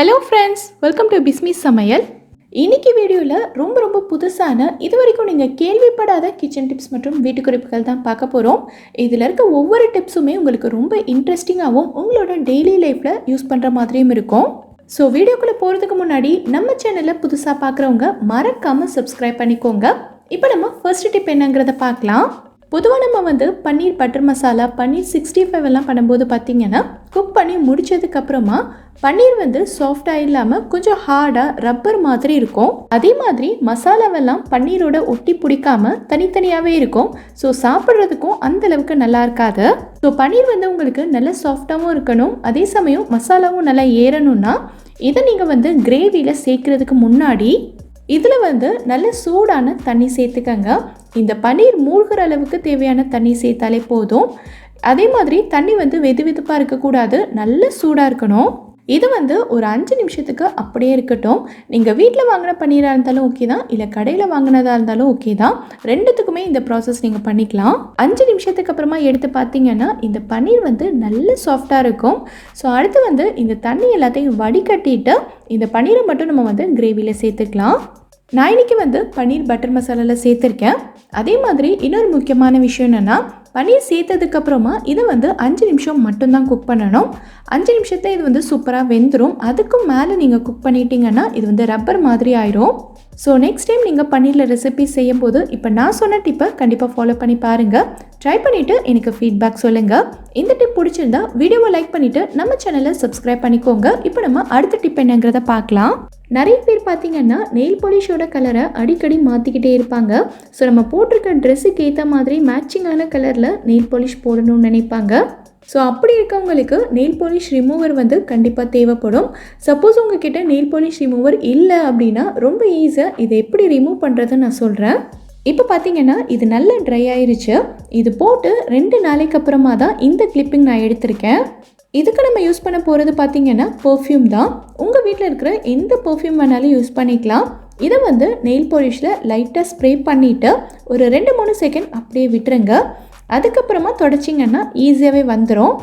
Hello friends welcome to Bismi சமையல் இன்னைக்கு வீடியோவில் ரொம்ப ரொம்ப புதுசான இது வரைக்கும் நீங்கள் கேள்விப்படாத கிச்சன் டிப்ஸ் மற்றும் வீட்டு குறிப்புகள் தான் பார்க்க போகிறோம் இதில் இருக்க ஒவ்வொரு டிப்ஸுமே உங்களுக்கு ரொம்ப இன்ட்ரெஸ்டிங்காகவும் உங்களோட டெய்லி லைஃப்பில் யூஸ் பண்ணுற மாதிரியும் இருக்கும். ஸோ வீடியோக்குள்ளே போகிறதுக்கு முன்னாடி நம்ம சேனலில் புதுசாக பார்க்குறவங்க மறக்காமல் சப்ஸ்கிரைப் பண்ணிக்கோங்க. இப்போ நம்ம ஃபர்ஸ்ட் டிப் என்னங்கிறத பார்க்கலாம். பொதுவாக நம்ம வந்து paneer butter masala paneer sixty five எல்லாம் பண்ணும்போது பார்த்தீங்கன்னா குக் பண்ணி முடித்ததுக்கப்புறமா பன்னீர் வந்து சாஃப்டாக இல்லாமல் கொஞ்சம் ஹார்டாக ரப்பர் மாதிரி இருக்கும். அதே மாதிரி மசாலாவெல்லாம் பன்னீரோட ஒட்டி பிடிக்காம தனித்தனியாகவே இருக்கும். ஸோ சாப்பிட்றதுக்கும் அந்த அளவுக்கு நல்லா இருக்காது. ஸோ பன்னீர் வந்து உங்களுக்கு நல்ல சாஃப்டாகவும் இருக்கணும். அதே சமயம் மசாலாவும் நல்லா ஏறணும்னா இதை நீங்கள் வந்து கிரேவியில் சேர்க்கறதுக்கு முன்னாடி இதில் வந்து நல்ல சூடான தண்ணி சேர்த்துக்கங்க. இந்த பன்னீர் மூழ்கிற அளவுக்கு தேவையான தண்ணி சேர்த்தாலே போதும். அதே மாதிரி தண்ணி வந்து வெது வெதுப்பாக இருக்கக்கூடாது. நல்ல சூடாக இருக்கணும். இது வந்து ஒரு அஞ்சு நிமிஷத்துக்கு அப்படியே இருக்கட்டும். நீங்கள் வீட்டில் வாங்கின பன்னீராக இருந்தாலும் ஓகே தான். இல்லை கடையில் வாங்கினதாக இருந்தாலும் ஓகே தான். ரெண்டுத்துக்குமே இந்த ப்ராசஸ் நீங்கள் பண்ணிக்கலாம். அஞ்சு நிமிஷத்துக்கு அப்புறமா எடுத்து பார்த்தீங்கன்னா இந்த பன்னீர் வந்து நல்ல சாஃப்டாக இருக்கும். ஸோ அடுத்து வந்து இந்த தண்ணி எல்லாத்தையும் வடிகட்டிட்டு இந்த பன்னீரை மட்டும் நம்ம வந்து கிரேவியில் சேர்த்துக்கலாம். நான் இன்னைக்கு வந்து பன்னீர் பட்டர் மசாலாவில் சேர்த்துருக்கேன். அதே மாதிரி இன்னொரு முக்கியமான விஷயம் என்னென்னா பன்னீர் சேர்த்ததுக்கப்புறமா இதை வந்து அஞ்சு நிமிஷம் மட்டும்தான் குக் பண்ணணும். அஞ்சு நிமிஷத்தில் இது வந்து சூப்பராக வெந்துடும் அதுக்கும் மேலே நீங்கள் குக் பண்ணிட்டீங்கன்னா இது வந்து ரப்பர் மாதிரி ஆயிரும். ஸோ நெக்ஸ்ட் டைம் நீங்கள் பன்னீரில் ரெசிபி செய்யும்போது இப்போ நான் சொன்ன டிப்பை கண்டிப்பாக ஃபாலோ பண்ணி பாருங்கள் ட்ரை பண்ணிவிட்டு எனக்கு ஃபீட்பேக் சொல்லுங்கள் இந்த டிப் பிடிச்சிருந்தா வீடியோவை லைக் பண்ணிவிட்டு நம்ம சேனலை சப்ஸ்கிரைப் பண்ணிக்கோங்க. இப்போ நம்ம அடுத்த டிப் என்னங்கிறத பார்க்கலாம். நிறைய பேர் பார்த்தீங்கன்னா நெயில் பாலிஷோட கலரை அடிக்கடி மாற்றிக்கிட்டே இருப்பாங்க. ஸோ நம்ம போட்டிருக்க ட்ரெஸ்ஸுக்கு ஏற்ற மாதிரி மேட்சிங்கான கலரில் நெயில் பாலிஷ் போடணும்னு நினைப்பாங்க. ஸோ அப்படி இருக்கவங்களுக்கு நெயில் பாலிஷ் ரிமூவர் வந்து கண்டிப்பாக தேவைப்படும். சப்போஸ் உங்ககிட்ட நெயில் பாலிஷ் ரிமூவர் இல்லை அப்படின்னா ரொம்ப ஈஸியாக இதை எப்படி ரிமூவ் பண்ணுறதுன்னு நான் சொல்கிறேன் இப்போ பார்த்தீங்கன்னா இது நல்லா ட்ரை ஆயிருச்சு. இது போட்டு ரெண்டு நாளைக்கு அப்புறமா தான் இந்த கிளிப்பிங் நான் எடுத்திருக்கேன். இதுக்கு நம்ம யூஸ் பண்ண போகிறது பார்த்தீங்கன்னா பர்ஃப்யூம் தான். உங்கள் வீட்டில் இருக்கிற எந்த பர்ஃப்யூம் வேணாலும் யூஸ் பண்ணிக்கலாம். இதை வந்து நெயில் பாலிஷில் லைட்டாக ஸ்ப்ரே பண்ணிவிட்டு ஒரு ரெண்டு மூணு செகண்ட் அப்படியே விட்டுருங்க. அதுக்கப்புறமா தொடச்சிங்கன்னா ஈஸியாகவே வந்துடும்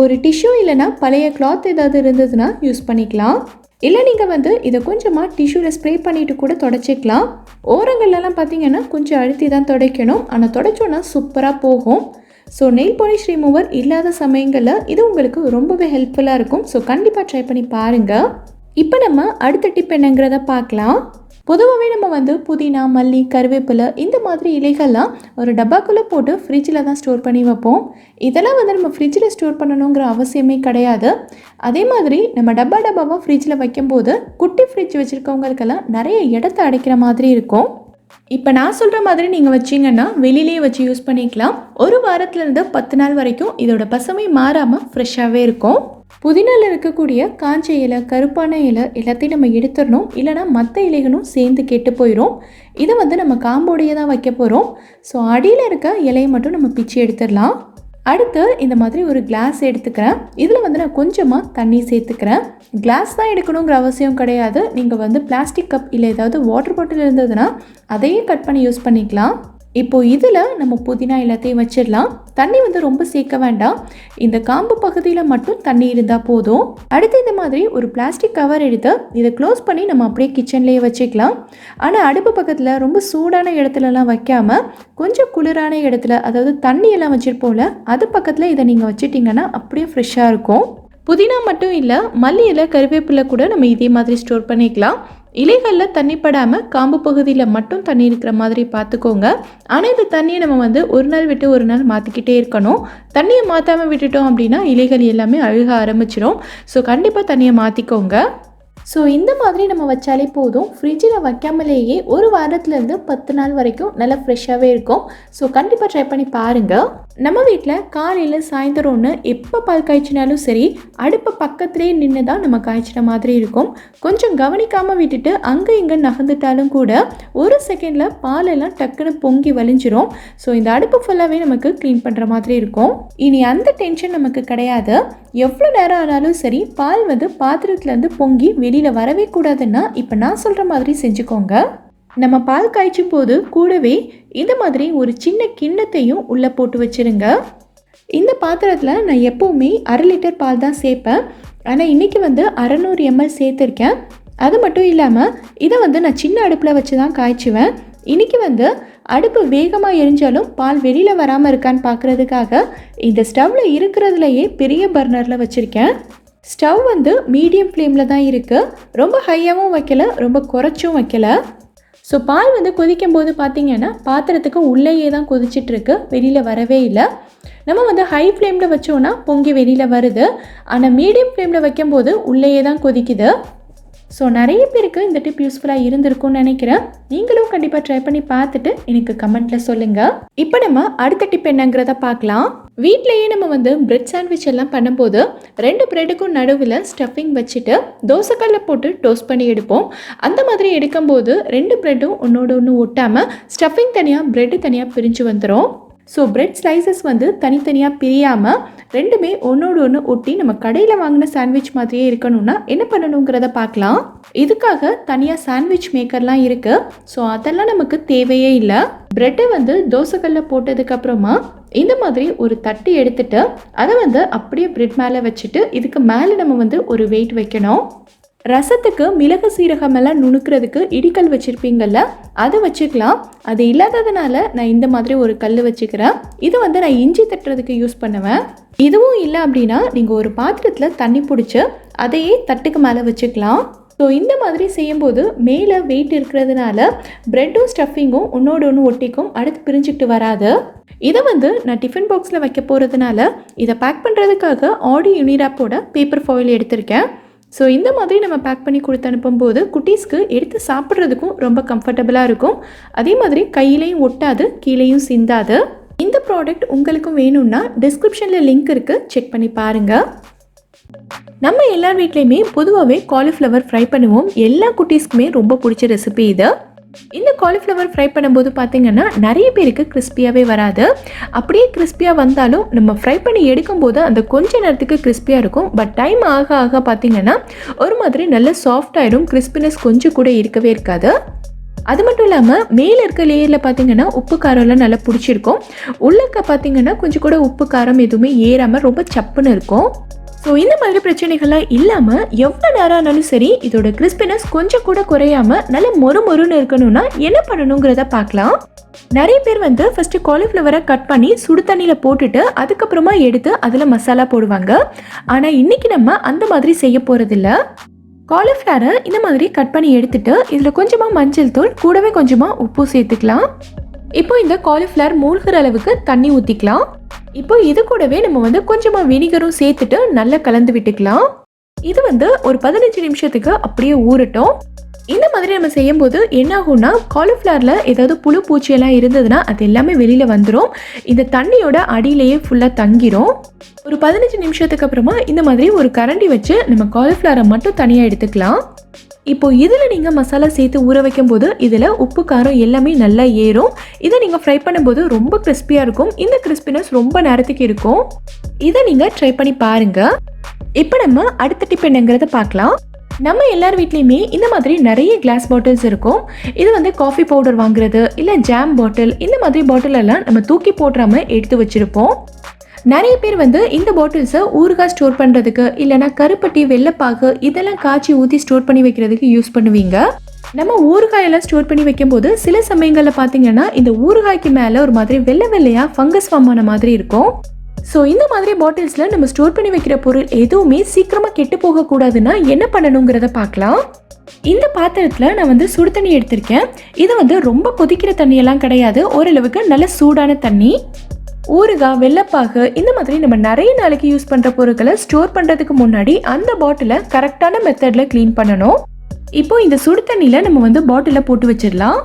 ஒரு டிஷ்யூ இல்லைன்னா பழைய கிளாத் ஏதாவது இருந்ததுன்னா யூஸ் பண்ணிக்கலாம். இல்லை நீங்கள் வந்து இதை கொஞ்சமாக டிஷ்யூவில் ஸ்ப்ரே பண்ணிவிட்டு கூட தொடச்சிக்கலாம். ஓரங்கள்லாம் பார்த்தீங்கன்னா கொஞ்சம் அழுத்தி தான் துடைக்கணும் ஆனால் தொடச்சோன்னா சூப்பராக போகும். ஸோ நெயில் பாலிஷ் ரிமூவர் இல்லாத சமயங்களில் இது உங்களுக்கு ரொம்பவே ஹெல்ப்ஃபுல்லாக இருக்கும். ஸோ கண்டிப்பாக ட்ரை பண்ணி பாருங்கள் இப்போ நம்ம அடுத்த டிப் என்னங்கிறத பார்க்கலாம். பொதுவாகவே நம்ம வந்து புதினா மல்லி கருவேப்பிலை இந்த மாதிரி இலைகள்லாம் ஒரு டப்பாக்குள்ளே போட்டு ஃப்ரிட்ஜில் தான் ஸ்டோர் பண்ணி வைப்போம். இதெல்லாம் வந்து நம்ம ஃப்ரிட்ஜில் ஸ்டோர் பண்ணணுங்கிற அவசியமே கிடையாது. அதே மாதிரி நம்ம டப்பா டப்பாவாக ஃப்ரிட்ஜில் வைக்கும்போது குட்டி ஃப்ரிட்ஜ் வச்சுருக்கவங்களுக்கெல்லாம் நிறைய இடத்த அடைக்கிற மாதிரி இருக்கும். இப்போ நான் சொல்கிற மாதிரி நீங்கள் வச்சிங்கன்னா வெளியிலேயே வச்சு யூஸ் பண்ணிக்கலாம். ஒரு வாரத்துலேருந்து பத்து நாள் வரைக்கும் இதோட பசுமை மாறாமல் ஃப்ரெஷ்ஷாகவே இருக்கும். புதினால இருக்கக்கூடிய காஞ்ச இலை கருப்பான இலை எல்லாத்தையும் நம்ம எடுத்துடணும். இல்லைனா மற்ற இலைகளும் சேர்ந்து கெட்டு போயிடும் இதை வந்து நம்ம காம்போடையே தான் வைக்க போகிறோம் ஸோ அடியில் இருக்க இலையை மட்டும் நம்ம பிச்சு எடுத்துடலாம். அடுத்து இந்த மாதிரி ஒரு கிளாஸ் எடுத்துக்கிறேன். இதில் வந்து நான் கொஞ்சமாக தண்ணி சேர்த்துக்கிறேன். கிளாஸ் தான் எடுக்கணுங்கிற அவசியம் கிடையாது. நீங்கள் வந்து பிளாஸ்டிக் கப் இல்லை ஏதாவது வாட்டர் பாட்டில் இருந்ததுன்னா அதையும் கட் பண்ணி யூஸ் பண்ணிக்கலாம். இப்போ இதில் நம்ம புதினா எல்லாத்தையும் வச்சிடலாம். தண்ணி வந்து ரொம்ப சேர்க்க வேண்டாம். இந்த காம்பு பகுதியில் மட்டும் தண்ணி இருந்தால் போதும். அடுத்து இந்த மாதிரி ஒரு பிளாஸ்டிக் கவர் எடுத்து இதை க்ளோஸ் பண்ணி நம்ம அப்படியே கிச்சன்லேயே வச்சுக்கலாம். ஆனால் அடுப்பு பக்கத்தில் ரொம்ப சூடான இடத்துலலாம் வைக்காமல் கொஞ்சம் குளிரான இடத்துல அதாவது தண்ணியெல்லாம் வச்சுருப்போம்ல அது பக்கத்தில் இதை நீங்கள் வச்சுட்டிங்கன்னா அப்படியே ஃப்ரெஷ்ஷாக இருக்கும். புதினா மட்டும் இல்லை மல்லி இலை கருவேப்பிலை கூட நம்ம இதே மாதிரி ஸ்டோர் பண்ணிக்கலாம். இலைகளில் தண்ணி படாமல் காம்பு பகுதியில் மட்டும் தண்ணி இருக்கிற மாதிரி பார்த்துக்கோங்க. ஆனால் இந்த தண்ணியை நம்ம வந்து ஒரு நாள் விட்டு ஒரு நாள் மாற்றிக்கிட்டே இருக்கணும். தண்ணியை மாற்றாமல் விட்டுட்டோம் அப்படின்னா இலைகள் எல்லாமே அழுக ஆரம்பிச்சிடும் ஸோ கண்டிப்பாக தண்ணியை மாற்றிக்கோங்க ஸோ இந்த மாதிரி நம்ம வச்சாலே போதும். ஃப்ரிட்ஜில் வைக்காமலேயே ஒரு வாரத்துலேருந்து பத்து நாள் வரைக்கும் நல்லா ஃப்ரெஷ்ஷாகவே இருக்கும். ஸோ கண்டிப்பாக ட்ரை பண்ணி பாருங்கள் நம்ம வீட்டில் காலையில் சாயந்தரம்னு எப்போ பால் காய்ச்சினாலும் சரி அடுப்பு பக்கத்துலேயே நின்று தான் நம்ம காய்ச்சின மாதிரி இருக்கும். கொஞ்சம் கவனிக்காமல் விட்டுட்டு அங்கே இங்கே நகர்ந்துட்டாலும் கூட ஒரு செகண்டில் பாலெல்லாம் டக்குன்னு பொங்கி வலிஞ்சிரும் ஸோ இந்த அடுப்பு ஃபுல்லாகவே நமக்கு க்ளீன் பண்ணுற மாதிரி இருக்கும். இனி அந்த டென்ஷன் நமக்கு கிடையாது. எவ்வளோ நேரம் ஆனாலும் சரி பால் வந்து பாத்திரத்துலேருந்து பொங்கி வெளியில் வரவே கூடாதுன்னா இப்போ நான் சொல்கிற மாதிரி செஞ்சுக்கோங்க. நம்ம பால் காய்ச்சும் போது கூடவே இந்த மாதிரி ஒரு சின்ன கிண்ணத்தையும் உள்ளே போட்டு வச்சிருங்க. இந்த பாத்திரத்தில் நான் எப்போவுமே அரை லிட்டர் பால் தான் சேர்ப்பேன். ஆனால் இன்றைக்கி வந்து அறநூறு எம்எல் சேர்த்துருக்கேன். அது மட்டும் இல்லாமல் இதை வந்து நான் சின்ன அடுப்பில் வச்சு தான் காய்ச்சுவேன். இன்றைக்கி வந்து அடுப்பு வேகமாக எரிஞ்சாலும் பால் வெளியில் வராமல் இருக்கான்னு பார்க்குறதுக்காக இந்த ஸ்டவ்வில் இருக்கிறதுலையே பெரிய பர்னரில் வச்சுருக்கேன். ஸ்டவ் வந்து மீடியம் ஃப்ளேமில் தான் இருக்குது ரொம்ப ஹையாகவும் வைக்கல ரொம்ப குறைச்சும் வைக்கல. ஸோ பால் வந்து கொதிக்கும் போது பார்த்தீங்கன்னா பாத்திரத்துக்கு உள்ளேயே தான் கொதிச்சிட்ருக்கு வெளியில் வரவே இல்லை. நம்ம வந்து ஹை ஃப்ளேமில் வச்சோன்னா பொங்கி வெளியில் வருது. ஆனால் மீடியம் ஃப்ளேமில் வைக்கும்போது உள்ளேயே தான் கொதிக்குது. ஸோ நிறைய பேருக்கு இந்த டிப் யூஸ்ஃபுல்லாக இருந்திருக்கும்னு நினைக்கிறேன். நீங்களும் கண்டிப்பாக ட்ரை பண்ணி பார்த்துட்டு எனக்கு கமெண்ட்டில் சொல்லுங்கள் இப்போ நம்ம அடுத்த டிப் என்னங்கிறத பார்க்கலாம். வீட்லேயே நம்ம வந்து பிரெட் சாண்ட்விச் எல்லாம் பண்ணும்போது ரெண்டு பிரெட்டுக்கும் நடுவில் ஸ்டஃபிங் வச்சுட்டு தோசைக்கல்ல போட்டு டோஸ்ட் பண்ணி எடுப்போம். அந்த மாதிரி எடுக்கும்போது ரெண்டு பிரெட்டும் ஒன்றோட ஒன்று ஒட்டாமல் ஸ்டஃபிங் தனியாக பிரெட்டு தனியாக பிரிஞ்சு வந்துடும் ஸோ பிரெட் ஸ்லைசஸ் வந்து தனித்தனியாக பிரியாமல் ரெண்டுமே ஒன்றோடு ஒன்று ஒட்டி நம்ம கடையில் வாங்கின சாண்ட்விச் மாதிரியே இருக்கணும்னா என்ன பண்ணணுங்கிறத பார்க்கலாம். இதுக்காக தனியாக சாண்ட்விச் மேக்கர்லாம் இருக்குது ஸோ அதெல்லாம் நமக்கு தேவையே இல்லை. பிரெட்டை வந்து தோசைக்கல்ல போட்டதுக்கப்புறமா இந்த மாதிரி ஒரு தட்டு எடுத்துட்டு அதை வந்து அப்படியே பிரெட் மேலே வச்சுட்டு இதுக்கு மேலே நம்ம வந்து ஒரு வெயிட் வைக்கணும். ரசத்துக்கு மிளகு சீரகம் எல்லாம் நுணுக்கிறதுக்கு இடிக்கல் வச்சுருப்பீங்கள்ல அது வச்சுக்கலாம். அது இல்லாததுனால நான் இந்த மாதிரி ஒரு கல் வச்சுக்கிறேன். இது வந்து நான் இஞ்சி தட்டுறதுக்கு யூஸ் பண்ணுவேன். இதுவும் இல்லை அப்படின்னா நீங்கள் ஒரு பாத்திரத்தில் தண்ணி பிடிச்சி அதையே தட்டுக்கு மேலே வச்சுக்கலாம். ஸோ இந்த மாதிரி செய்யும்போது மேலே வெயிட் இருக்கிறதுனால ப்ரெட்டும் ஸ்டஃபிங்கும் ஒன்றோட ஒன்று ஒட்டிக்கும் அடுத்து பிரிஞ்சுக்கிட்டு வராது. இதை வந்து நான் டிஃபன் பாக்ஸில் வைக்க போகிறதுனால இதை பேக் பண்ணுறதுக்காக ஆடி யூனிராப்போட பேப்பர் ஃபாயில் எடுத்திருக்கேன். ஸோ இந்த மாதிரி நம்ம பேக் பண்ணி கொடுத்து அனுப்பும்போது குட்டீஸ்க்கு எடுத்து சாப்பிட்றதுக்கும் ரொம்ப கம்ஃபர்டபுளாக இருக்கும். அதே மாதிரி கையிலையும் ஒட்டாது கீழேயும் சிந்தாது. இந்த ப்ராடக்ட் உங்களுக்கும் வேணும்னா டிஸ்கிரிப்ஷனில் லிங்க் இருக்குது செக் பண்ணி பாருங்கள் நம்ம எல்லார் வீட்லேயுமே பொதுவாகவே காலிஃப்ளவர் ஃப்ரை பண்ணுவோம். எல்லா குட்டீஸ்க்குமே ரொம்ப பிடிச்ச ரெசிபி இது. இந்த காலிஃப்ளவர் ஃப்ரை பண்ணும்போது பார்த்தீங்கன்னா நிறைய பேருக்கு கிறிஸ்பியாகவே வராது. அப்படியே கிறிஸ்பியாக வந்தாலும் நம்ம ஃப்ரை பண்ணி எடுக்கும்போது அந்த கொஞ்ச நேரத்துக்கு கிறிஸ்பியாக இருக்கும். பட் டைம் ஆக ஆக பார்த்தீங்கன்னா ஒரு மாதிரி நல்ல சாஃப்ட் கிறிஸ்பினஸ் கொஞ்சம் கூட இருக்கவே இருக்காது. அது மட்டும் இல்லாமல் மேலே இருக்க லேயரில் பார்த்தீங்கன்னா உப்பு காரம்லாம் நல்லா பிடிச்சிருக்கும். உள்ளக்க பார்த்தீங்கன்னா கொஞ்சம் கூட உப்பு காரம் எதுவுமே ஏறாமல் ரொம்ப சப்புன்னு இருக்கும். ஸோ இந்த மாதிரி பிரச்சனைகள்லாம் இல்லாமல் எவ்வளோ நேரம் ஆனாலும் சரி இதோட கிறிஸ்பினஸ் கொஞ்சம் கூட குறையாம நல்ல மொறு மொறுன்னு இருக்கணும்னா என்ன பண்ணணுங்கிறத பார்க்கலாம். நிறைய பேர் வந்து ஃபஸ்ட்டு காலிஃப்ளவரை கட் பண்ணி சுடு தண்ணியில் போட்டுட்டு அதுக்கப்புறமா எடுத்து அதில் மசாலா போடுவாங்க. ஆனால் இன்னைக்கு நம்ம அந்த மாதிரி செய்ய போகிறதில்ல காலிஃப்ளவரை இந்த மாதிரி கட் பண்ணி எடுத்துட்டு இதில் கொஞ்சமாக மஞ்சள் தூள் கூடவே கொஞ்சமாக உப்பு சேர்த்துக்கலாம். இப்போ இந்த காலிஃப்ளவர் மூழ்கிற அளவுக்கு தண்ணி ஊற்றிக்கலாம் இப்போ இது கூடவே நம்ம வந்து கொஞ்சமாக வினிகரும் சேர்த்துட்டு நல்லா கலந்து விட்டுக்கலாம். இது வந்து ஒரு பதினஞ்சு நிமிஷத்துக்கு அப்படியே ஊறட்டும். இந்த மாதிரி நம்ம செய்யும்போது என்ன ஆகும்னா காலிஃப்ளவரில் ஏதாவது புழு பூச்சியெல்லாம் இருந்ததுன்னா அது எல்லாமே வெளியில் வந்துடும் இந்த தண்ணியோட அடியிலேயே ஃபுல்லாக தங்கிரும். ஒரு பதினஞ்சு நிமிஷத்துக்கு அப்புறமா இந்த மாதிரி ஒரு கரண்டி வச்சு நம்ம காலிஃப்ளவரை மட்டும் தனியாக எடுத்துக்கலாம். இப்போ இதில் நீங்கள் மசாலா சேர்த்து ஊற வைக்கும் போது இதில் உப்பு காரம் எல்லாமே நல்லா ஏறும். இதை நீங்கள் ஃப்ரை பண்ணும்போது ரொம்ப கிறிஸ்பியாக இருக்கும். இந்த கிறிஸ்பினஸ் ரொம்ப நேரத்துக்கு இருக்கும். இதை நீங்கள் ட்ரை பண்ணி பாருங்கள் இப்போ நம்ம அடுத்த டிப் என்னங்கிறத பார்க்கலாம். நம்ம எல்லார் வீட்லேயுமே இந்த மாதிரி நிறைய கிளாஸ் பாட்டில்ஸ் இருக்கும். இது வந்து காஃபி பவுடர் வாங்குறது இல்லை ஜாம் பாட்டில் இந்த மாதிரி பாட்டிலெல்லாம் நம்ம தூக்கி போட்டுறாமல் எடுத்து வச்சுருப்போம். நிறைய பேர் வந்து இந்த பாட்டில்ஸை ஊறுகாய் ஸ்டோர் பண்ணுறதுக்கு இல்லைனா கருப்பட்டி வெள்ளைப்பாகு இதெல்லாம் காய்ச்சி ஊற்றி ஸ்டோர் பண்ணி வைக்கிறதுக்கு யூஸ் பண்ணுவீங்க. நம்ம ஊறுகாயெல்லாம் ஸ்டோர் பண்ணி வைக்கும்போது சில சமயங்களில் பார்த்தீங்கன்னா இந்த ஊறுகாய்க்கு மேலே ஒரு மாதிரி வெள்ளை வெள்ளையாக ஃபங்கஸ் ஃபார்ம் ஆன மாதிரி இருக்கும். ஸோ இந்த மாதிரி பாட்டில்ஸில் நம்ம ஸ்டோர் பண்ணி வைக்கிற பொருள் எதுவுமே சீக்கிரமாக கெட்டு போகக்கூடாதுன்னா என்ன பண்ணணுங்கிறத பார்க்கலாம் இந்த பாத்திரத்தில் நான் வந்து சுடு தண்ணி எடுத்திருக்கேன். இது வந்து ரொம்ப கொதிக்கிற தண்ணியெல்லாம் கிடையாது. ஓரளவுக்கு நல்ல சூடான தண்ணி. ஊறுகாய் வெள்ளைப்பாகு இந்த மாதிரி நம்ம நிறைய நாளைக்கு யூஸ் பண்ணுற பொருட்களை ஸ்டோர் பண்ணுறதுக்கு முன்னாடி அந்த பாட்டிலை கரெக்டான மெத்தடில் க்ளீன் பண்ணணும். இப்போ இந்த சுடு தண்ணியில் நம்ம வந்து பாட்டிலை போட்டு வச்சிடலாம்.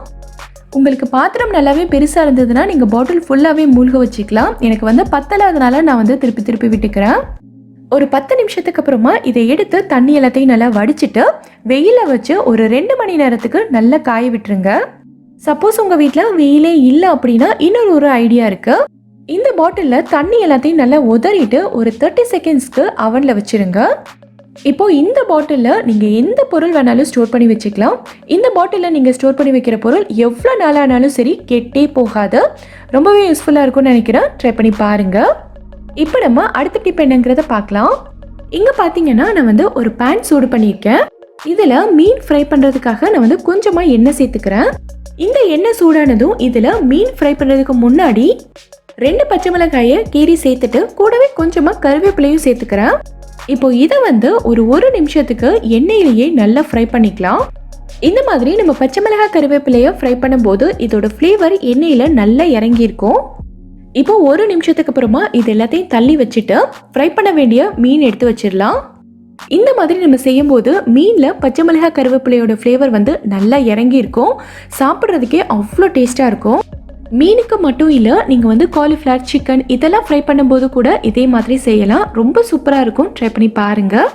உங்களுக்கு பாத்திரம் நல்லாவே பெருசாக இருந்ததுன்னா நீங்கள் பாட்டில் ஃபுல்லாகவே மூழ்க வச்சுக்கலாம். எனக்கு வந்து பத்தலாதனால நான் வந்து திருப்பி திருப்பி விட்டுக்கிறேன். ஒரு பத்து நிமிஷத்துக்கு அப்புறமா இதை எடுத்து தண்ணி எல்லாத்தையும் நல்லா வடிச்சிட்டு வெயிலில் வச்சு ஒரு ரெண்டு மணி நேரத்துக்கு நல்லா காய விட்டுருங்க. சப்போஸ் உங்கள் வீட்டில் வெயிலே இல்லை அப்படின்னா இன்னொரு ஒரு ஐடியா இருக்குது இந்த பாட்டிலில் தண்ணி எல்லாத்தையும் நல்லா உதறிட்டு ஒரு தேர்ட்டி செகண்ட்ஸ்க்கு அவனில் வச்சிருங்க. இப்போ இந்த பாட்டிலில் நீங்கள் எந்த பொருள் வேணாலும் ஸ்டோர் பண்ணி வச்சுக்கலாம். இந்த பாட்டிலில் நீங்கள் ஸ்டோர் பண்ணி வைக்கிற பொருள் எவ்வளோ நாளானாலும் சரி கெட்டே போகாது. ரொம்பவே யூஸ்ஃபுல்லாக இருக்கும்னு நினைக்கிறேன். ட்ரை பண்ணி பாருங்கள் இப்போ நம்ம அடுத்த டிப் என்னங்கிறத பார்க்கலாம். இங்கே பார்த்தீங்கன்னா நான் வந்து ஒரு பேன் சூடு பண்ணியிருக்கேன். இதில் மீன் ஃப்ரை பண்ணுறதுக்காக நான் வந்து கொஞ்சமாக எண்ணெய் சேர்த்துக்கிறேன். இந்த எண்ணெய் சூடானதும் இதில் மீன் ஃப்ரை பண்ணுறதுக்கு முன்னாடி ரெண்டு பச்சை மிளகாயை கீரி சேர்த்துட்டு கூடவே கொஞ்சமாக கருவேப்பிலையும் சேர்த்துக்கிறேன். இப்போ இதை வந்து ஒரு ஒரு நிமிஷத்துக்கு எண்ணெயிலேயே நல்லா ஃப்ரை பண்ணிக்கலாம். இந்த மாதிரி நம்ம பச்சை மிளகாய் கருவேப்பிலையை ஃப்ரை பண்ணும்போது இதோட ஃப்ளேவர் எண்ணெயில் நல்லா இறங்கியிருக்கும். இப்போ ஒரு நிமிஷத்துக்கு அப்புறமா இது எல்லாத்தையும் தள்ளி வச்சுட்டு ஃப்ரை பண்ண வேண்டிய மீன் எடுத்து வச்சிடலாம். இந்த மாதிரி நம்ம செய்யும்போது மீனில் பச்சை மிளகாய் கருவேப்பிலையோட ஃப்ளேவர் வந்து நல்லா இறங்கியிருக்கும். சாப்பிட்றதுக்கே அவ்வளோ டேஸ்ட்டாக இருக்கும். மீனுக்கு மட்டும் இல்லை நீங்கள் வந்து காலிஃப்ளவர் சிக்கன் இதெல்லாம் ஃப்ரை பண்ணும்போது கூட இதே மாதிரி செய்யலாம். ரொம்ப சூப்பராக இருக்கும். ட்ரை பண்ணி பாருங்கள்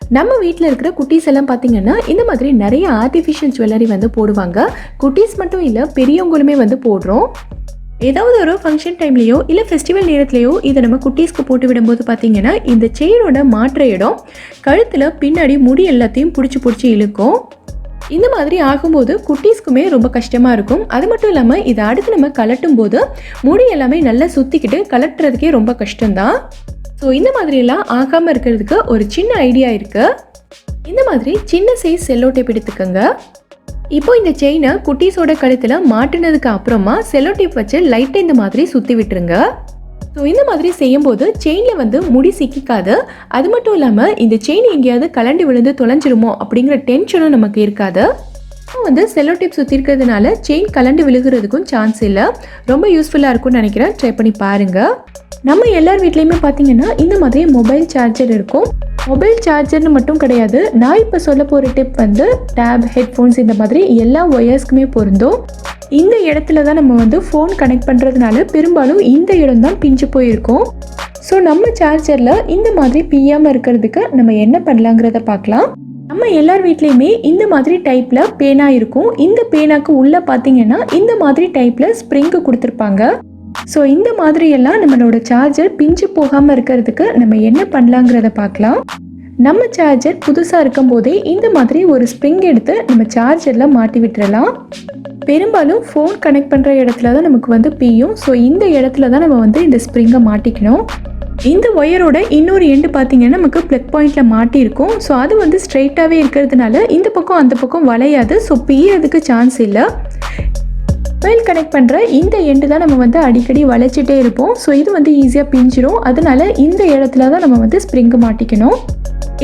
நம்ம வீட்டில் இருக்கிற குட்டீஸ் எல்லாம் பார்த்தீங்கன்னா இந்த மாதிரி நிறைய ஆர்டிஃபிஷியல் ஜுவல்லரி வந்து போடுவாங்க. குட்டீஸ் மட்டும் இல்லை பெரியவங்களுமே வந்து போடுறோம். ஏதாவது ஒரு ஃபங்க்ஷன் டைம்லேயோ இல்லை ஃபெஸ்டிவல் நேரத்துலையோ இதை நம்ம குட்டீஸ்க்கு போட்டு விடும்போது பார்த்தீங்கன்னா இந்த செயினோட மாற்ற இடம் கழுத்தில் பின்னாடி முடி எல்லாத்தையும் பிடிச்சி பிடிச்சி இழுக்கும். இந்த மாதிரி ஆகும்போது குட்டீஸ்க்குமே ரொம்ப கஷ்டமாக இருக்கும். அது மட்டும் இல்லாமல் இதை அடுத்து நம்ம கலட்டும் போது முடி எல்லாமே நல்லா சுற்றிக்கிட்டு கலட்டுறதுக்கே ரொம்ப கஷ்டம்தான். ஸோ இந்த மாதிரியெல்லாம் ஆகாமல் இருக்கிறதுக்கு ஒரு சின்ன ஐடியா இருக்குது இந்த மாதிரி சின்ன சைஸ் செல்லோ டேப் எடுத்துக்கோங்க. இப்போ இந்த செயினை குட்டீஸோட கழுத்தில் மாட்டினதுக்கு அப்புறமா செல்லோ டேப் வச்சு லைட்டை இந்த மாதிரி சுற்றி விட்டுருங்க. ஸோ இந்த மாதிரி செய்யும்போது செயினில் வந்து முடி சிக்கிக்காது. அது மட்டும் இல்லாமல் இந்த செயின் எங்கேயாவது கலண்டு விழுந்து தொலைஞ்சிருமோ அப்படிங்கிற டென்ஷனும் நமக்கு இருக்காது. இப்போ வந்து செல்லோ டேப் சுற்றி இருக்கிறதுனால செயின் கலண்டு விழுகிறதுக்கும் சான்ஸ் இல்லை. ரொம்ப யூஸ்ஃபுல்லாக இருக்கும்னு நினைக்கிறேன். ட்ரை பண்ணி பாருங்கள் நம்ம எல்லார் வீட்லேயுமே பார்த்தீங்கன்னா இந்த மாதிரி மொபைல் சார்ஜர் இருக்கும். மொபைல் சார்ஜர்னு மட்டும் கிடையாது. நான் இப்போ சொல்ல போகிற டிப் வந்து டேப் ஹெட்ஃபோன்ஸ் இந்த மாதிரி எல்லா ஒயர்ஸ்க்குமே பொருந்தும். இந்த இடத்துல தான் நம்ம வந்து ஃபோன் கனெக்ட் பண்ணுறதுனால பெரும்பாலும் இந்த இடம் தான் பிஞ்சு போயிருக்கும். ஸோ நம்ம சார்ஜரில் இந்த மாதிரி பியாமல் இருக்கிறதுக்கு நம்ம என்ன பண்ணலாங்கிறத பார்க்கலாம். நம்ம எல்லார் வீட்லேயுமே இந்த மாதிரி டைப்பில் பேனா இருக்கும். இந்த பேனாக்கு உள்ளே பார்த்தீங்கன்னா இந்த மாதிரி டைப்பில் ஸ்ப்ரிங்கு கொடுத்துருப்பாங்க. ஸோ இந்த மாதிரி எல்லாம் நம்மளோட சார்ஜர் பிஞ்சு போகாமல் இருக்கிறதுக்கு நம்ம என்ன பண்ணலாங்கிறத பார்க்கலாம். நம்ம சார்ஜர் புதுசாக இருக்கும் போதே இந்த மாதிரி ஒரு ஸ்ப்ரிங் எடுத்து நம்ம சார்ஜரில் மாட்டி விட்டுறலாம். பெரும்பாலும் ஃபோன் கனெக்ட் பண்ணுற இடத்துல தான் நமக்கு வந்து பியும் ஸோ இந்த இடத்துல தான் நம்ம வந்து இந்த ஸ்ப்ரிங்கை மாட்டிக்கணும். இந்த ஒயரோட இன்னொரு எண்டு பார்த்தீங்கன்னா நமக்கு ப்ளக் பாயிண்டில் மாட்டியிருக்கும் ஸோ அது வந்து ஸ்ட்ரைட்டாகவே இருக்கிறதுனால இந்த பக்கம் அந்த பக்கம் வளையாது. ஸோ பியறதுக்கு சான்ஸ் இல்லை. மொபைல் கனெக்ட் பண்ணுற இந்த எண்டு தான் நம்ம வந்து அடிக்கடி வளைச்சிட்டே இருப்போம். ஸோ இது வந்து ஈஸியாக பிஞ்சிரும். அதனால இந்த இடத்துல தான் நம்ம வந்து ஸ்ப்ரிங்கு மாட்டிக்கணும்.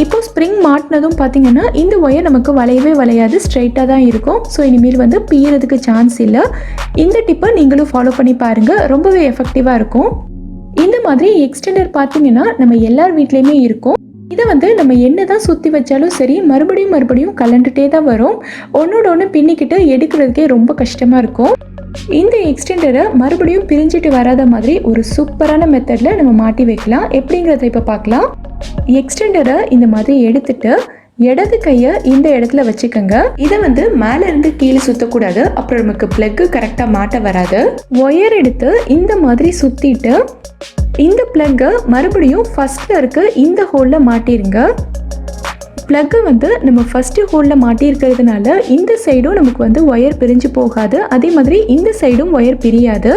இப்போ ஸ்ப்ரிங் மாட்டினதும் பார்த்தீங்கன்னா இந்த ஒயர் நமக்கு வளையவே வளையாது ஸ்ட்ரைட்டாக தான் இருக்கும். ஸோ இனிமேல் வந்து பீறதுக்கு சான்ஸ் இல்லை. இந்த டிப்பை நீங்களும் ஃபாலோ பண்ணி பாருங்கள் ரொம்பவே எஃபெக்டிவாக இருக்கும். இந்த மாதிரி எக்ஸ்டெண்டர் பார்த்தீங்கன்னா நம்ம எல்லார் வீட்லேயுமே இருக்கும். இதை வந்து நம்ம என்ன தான் சுற்றி வச்சாலும் சரி மறுபடியும் மறுபடியும் கலண்டுட்டே தான் வரும். ஒன்றோட ஒன்று பின்னிக்கிட்டு எடுக்கிறதுக்கே ரொம்ப கஷ்டமாக இருக்கும். இந்த எக்ஸ்டெண்டரை மறுபடியும் பிரிஞ்சுட்டு வராத மாதிரி ஒரு சூப்பரான மெத்தடில் நம்ம மாட்டி வைக்கலாம். எப்படிங்கிறத இப்போ பார்க்கலாம் எக்ஸ்டெண்டரை இந்த மாதிரி எடுத்துட்டு இடது கையை இந்த இடத்துல வச்சுக்கோங்க. இதை வந்து மேலே இருந்து கீழே சுற்றக்கூடாது அப்புறம் நமக்கு பிளக்கு கரெக்டாக மாட்ட வராது. ஒயர் எடுத்து இந்த மாதிரி சுற்றிட்டு இந்த பிளக்கை மறுபடியும் ஃபஸ்ட்டில் இருக்க இந்த ஹோலில் மாட்டிருங்க. ப்ளக்கை வந்து நம்ம ஃபஸ்ட்டு ஹோலில் மாட்டியிருக்கிறதுனால இந்த சைடும் நமக்கு வந்து ஒயர் பிரிஞ்சு போகாது. அதே மாதிரி இந்த சைடும் ஒயர் பிரியாது.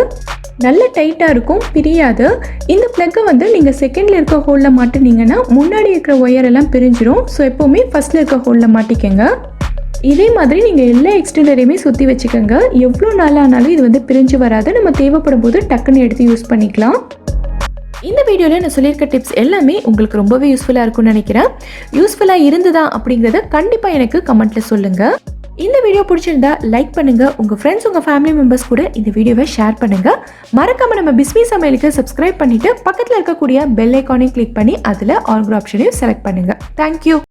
நல்ல டைட்டாக இருக்கும் பிரியாது. இந்த ப்ளக்கை வந்து நீங்கள் செகண்டில் இருக்க ஹோலில் மாட்டினீங்கன்னா முன்னாடி இருக்கிற ஒயர் எல்லாம் ஸோ எப்போவுமே ஃபஸ்ட்டில் இருக்க ஹோலில் மாட்டிக்கங்க. இதே மாதிரி நீங்கள் எல்லா எக்ஸ்டெண்டரையுமே சுற்றி வச்சுக்கோங்க. எவ்வளோ நாள் ஆனாலும் இது வந்து பிரிஞ்சு வராது. நம்ம தேவைப்படும் போது டக்குன்னு எடுத்து யூஸ் பண்ணிக்கலாம். இந்த வீடியோவில் நான் சொல்லியிருக்க டிப்ஸ் எல்லாமே உங்களுக்கு ரொம்பவே யூஸ்ஃபுல்லாக இருக்கும்னு நினைக்கிறேன். யூஸ்ஃபுல்லாக இருந்ததா அப்படிங்கிறத கண்டிப்பாக எனக்கு கமெண்ட்டில் சொல்லுங்கள் இந்த வீடியோ பிடிச்சிருந்தா லைக் பண்ணுங்க. உங்க ஃப்ரெண்ட்ஸ் உங்க ஃபேமிலி மெம்பர்ஸ் கூட இந்த வீடியோவை ஷேர் பண்ணுங்க. மறக்காம நம்ம பிஸ்மி சமையலுக்கு சப்ஸ்கிரைப் பண்ணிட்டு பக்கத்தில் இருக்கக்கூடிய பெல் ஐக்கானையும் கிளிக் பண்ணி அதில் ஆல்கிற ஆப்ஷனையும் செலக்ட் பண்ணுங்க. தேங்க்யூ